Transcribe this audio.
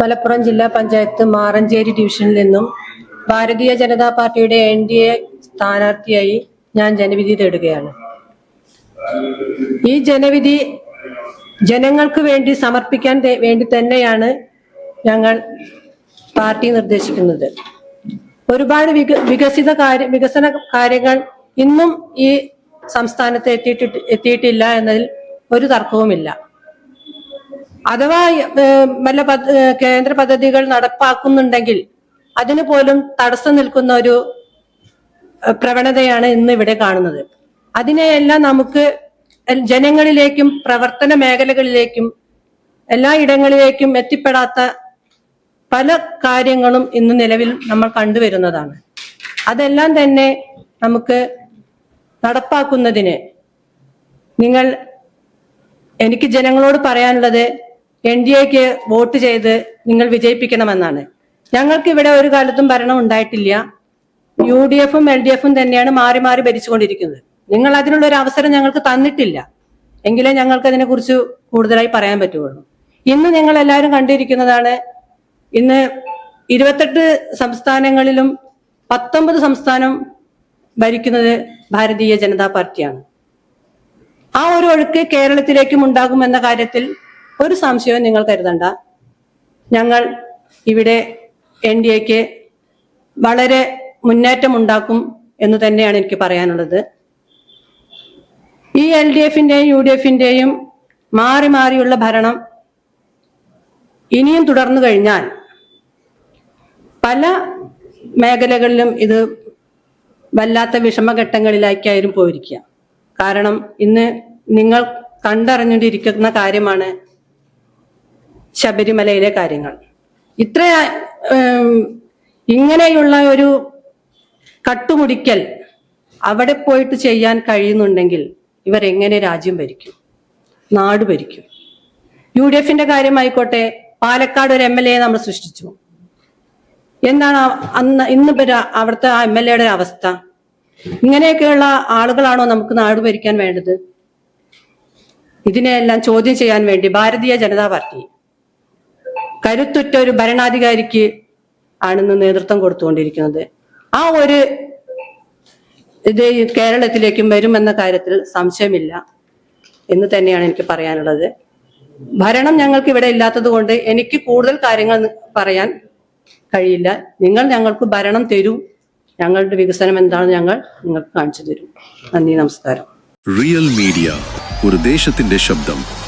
മലപ്പുറം ജില്ലാ പഞ്ചായത്ത് മാറഞ്ചേരി ഡിവിഷനിൽ നിന്നും ഭാരതീയ ജനതാ പാർട്ടിയുടെ എൻ ഡി എ സ്ഥാനാർത്ഥിയായി ഞാൻ ജനവിധി തേടുകയാണ്. ഈ ജനവിധി ജനങ്ങൾക്ക് വേണ്ടി സമർപ്പിക്കാൻ വേണ്ടി തന്നെയാണ് ഞങ്ങൾ പാർട്ടി നിർദ്ദേശിക്കുന്നത്. ഒരുപാട് വിക വികസിത കാര്യ വികസന കാര്യങ്ങൾ ഇന്നും ഈ സംസ്ഥാനത്ത് എത്തിയിട്ട് എത്തിയിട്ടില്ല എന്നതിൽ ഒരു തർക്കവുമില്ല. അഥവാ വല്ല കേന്ദ്ര പദ്ധതികൾ നടപ്പാക്കുന്നുണ്ടെങ്കിൽ അതിന് പോലും തടസ്സം നിൽക്കുന്ന ഒരു പ്രവണതയാണ് ഇന്ന് ഇവിടെ കാണുന്നത്. അതിനെയെല്ലാം നമുക്ക് ജനങ്ങളിലേക്കും പ്രവർത്തന മേഖലകളിലേക്കും എല്ലാ ഇടങ്ങളിലേക്കും എത്തിപ്പെടാത്ത പല കാര്യങ്ങളും ഇന്ന് നിലവിൽ നമ്മൾ കണ്ടുവരുന്നതാണ്. അതെല്ലാം തന്നെ നമുക്ക് നടപ്പാക്കുന്നതിന് നിങ്ങൾ എനിക്ക് ജനങ്ങളോട് പറയാനുള്ളത് എൻ ഡി എക്ക് വോട്ട് ചെയ്ത് നിങ്ങൾ വിജയിപ്പിക്കണമെന്നാണ്. ഞങ്ങൾക്ക് ഇവിടെ ഒരു കാലത്തും ഭരണം ഉണ്ടായിട്ടില്ല. യു ഡി എഫും എൽ ഡി എഫും തന്നെയാണ് മാറി മാറി ഭരിച്ചുകൊണ്ടിരിക്കുന്നത്. നിങ്ങൾ അതിനുള്ള ഒരു അവസരം ഞങ്ങൾക്ക് തന്നിട്ടില്ല. എങ്കിലേ ഞങ്ങൾക്ക് അതിനെക്കുറിച്ച് കൂടുതലായി പറയാൻ പറ്റുള്ളൂ ഇന്ന് നിങ്ങൾ എല്ലാവരും കണ്ടിരിക്കുന്നതാണ് ഇന്ന് ഇരുപത്തെട്ട് സംസ്ഥാനങ്ങളിലും പത്തൊമ്പത് സംസ്ഥാനം ഭരിക്കുന്നത് ഭാരതീയ ജനതാ പാർട്ടിയാണ്. ആ ഒരു ഒഴുക്ക് കേരളത്തിലേക്കും ഉണ്ടാകുമെന്ന കാര്യത്തിൽ ഒരു സംശയവും നിങ്ങൾ കരുതണ്ട. ഞങ്ങൾ ഇവിടെ എൻ ഡി എക്ക് വളരെ മുന്നേറ്റം ഉണ്ടാക്കും എന്ന് തന്നെയാണ് എനിക്ക് പറയാനുള്ളത്. ഈ എൽ ഡി എഫിന്റെയും യു ഡി എഫിന്റെയും മാറി മാറിയുള്ള ഭരണം ഇനിയും തുടർന്നു കഴിഞ്ഞാൽ പല മേഖലകളിലും ഇത് വല്ലാത്ത വിഷമഘട്ടങ്ങളിലേക്കായാലും പോയിരിക്കുക. കാരണം ഇന്ന് നിങ്ങൾ കണ്ടറിഞ്ഞുകൊണ്ടിരിക്കുന്ന കാര്യമാണ് ശബരിമലയിലെ കാര്യങ്ങൾ. ഇത്ര ഇങ്ങനെയുള്ള ഒരു കട്ടുമുടിക്കൽ അവിടെ പോയിട്ട് ചെയ്യാൻ കഴിയുന്നുണ്ടെങ്കിൽ ഇവർ എങ്ങനെ രാജ്യം ഭരിക്കും? നാട് ഭരിക്കും. യു ഡി എഫിന്റെ കാര്യമായിക്കോട്ടെ പാലക്കാട് ഒരു എം എൽ എ നമ്മൾ സൃഷ്ടിച്ചു. എന്താണ് അന്ന് ഇന്ന് അവിടുത്തെ ആ എം എൽ എയുടെ അവസ്ഥ? ഇങ്ങനെയൊക്കെയുള്ള ആളുകളാണോ നമുക്ക് നാട് ഭരിക്കാൻ വേണ്ടത്? ഇതിനെയെല്ലാം ചോദ്യം ചെയ്യാൻ വേണ്ടി ഭാരതീയ ജനതാ പാർട്ടി കരുത്തുറ്റ ഒരു ഭരണാധികാരിക്ക് ആണെന്ന് നേതൃത്വം കൊടുത്തുകൊണ്ടിരിക്കുന്നത്. ആ ഒരു ഇത് കേരളത്തിലേക്കും വരുമെന്ന കാര്യത്തിൽ സംശയമില്ല എന്ന് തന്നെയാണ് എനിക്ക് പറയാനുള്ളത്. ഭരണം ഞങ്ങൾക്ക് ഇവിടെ ഇല്ലാത്തത് കൊണ്ട് എനിക്ക് കൂടുതൽ കാര്യങ്ങൾ പറയാൻ കഴിയില്ല. നിങ്ങൾ ഞങ്ങൾക്ക് ഭരണം തരൂ. ഞങ്ങളുടെ വികസനം എന്താണെന്ന് ഞങ്ങൾ നിങ്ങൾക്ക് കാണിച്ചു തരും. നന്ദി നമസ്കാരം. റിയൽ മീഡിയ ഒരു ദേശത്തിന്റെ ശബ്ദം.